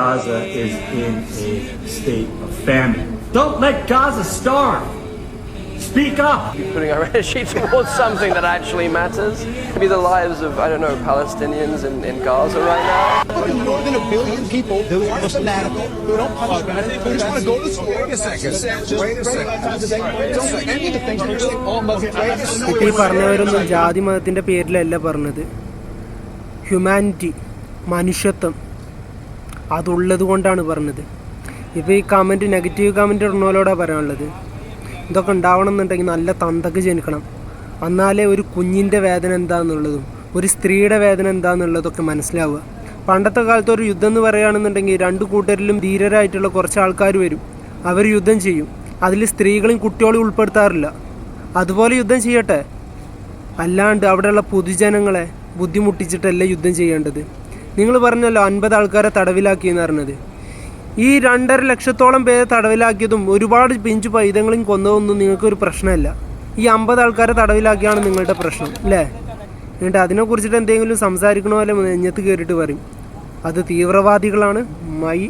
Gaza is in a state of famine. Don't let Gaza starve. Speak up. You're putting our energy towards something that actually matters. Maybe the lives of, I don't know, Palestinians in, in Gaza right now. More than a billion people who are fanatical, who don't punish fanatics, who just want to go to school. Wait a second. Wait a second. Don't say any of the things we're saying all Muslims. Wait a second. ഇപ്പോൾ ഈ പറഞ്ഞവരൊന്നും ജാതി മതത്തിന്റെ പേരിലല്ല പറഞ്ഞത് humanity മനുഷ്യത്വം അതുള്ളത് കൊണ്ടാണ് പറഞ്ഞത്. ഇപ്പോൾ ഈ കമന്റ് നെഗറ്റീവ് കമന്റ് ഇടുന്നവരോടാണ് പറയാനുള്ളത്. ഇതൊക്കെ ഉണ്ടാവണം എന്നുണ്ടെങ്കിൽ നല്ല തന്തക്ക് ജനിക്കണം. എന്നാലേ ഒരു കുഞ്ഞിന്റെ വേദന എന്താണെന്നുള്ളതും ഒരു സ്ത്രീയുടെ വേദന എന്താണെന്നുള്ളതൊക്കെ മനസ്സിലാവുക. പണ്ടത്തെ കാലത്ത് ഒരു യുദ്ധം എന്ന് പറയുകയാണെന്നുണ്ടെങ്കിൽ രണ്ട് കൂട്ടരിലും ധീരരായിട്ടുള്ള കുറച്ച് ആൾക്കാർ വരും. അവർ യുദ്ധം ചെയ്യും. അതിൽ സ്ത്രീകളും കുട്ടികളും ഉൾപ്പെടുത്താറില്ല. അതുപോലെ യുദ്ധം ചെയ്യട്ടെ. അല്ലാണ്ട് അവിടെയുള്ള പൊതുജനങ്ങളെ ബുദ്ധിമുട്ടിച്ചിട്ടല്ല യുദ്ധം ചെയ്യേണ്ടത്. നിങ്ങൾ പറഞ്ഞല്ലോ അൻപത് ആൾക്കാരെ തടവിലാക്കി എന്ന് പറഞ്ഞത്. ഈ രണ്ടര ലക്ഷത്തോളം പേരെ തടവിലാക്കിയതും ഒരുപാട് പിഞ്ചു പൈതങ്ങളും കൊന്നതൊന്നും നിങ്ങൾക്കൊരു പ്രശ്നമല്ല. ഈ അമ്പത് ആൾക്കാരെ തടവിലാക്കിയാണ് നിങ്ങളുടെ പ്രശ്നം അല്ലേ? എന്നിട്ട് അതിനെക്കുറിച്ചിട്ട് എന്തെങ്കിലും സംസാരിക്കണോ അല്ലെ നെഞ്ഞത്ത് കയറിയിട്ട് പറയും. അത് തീവ്രവാദികളാണ്. മൈ.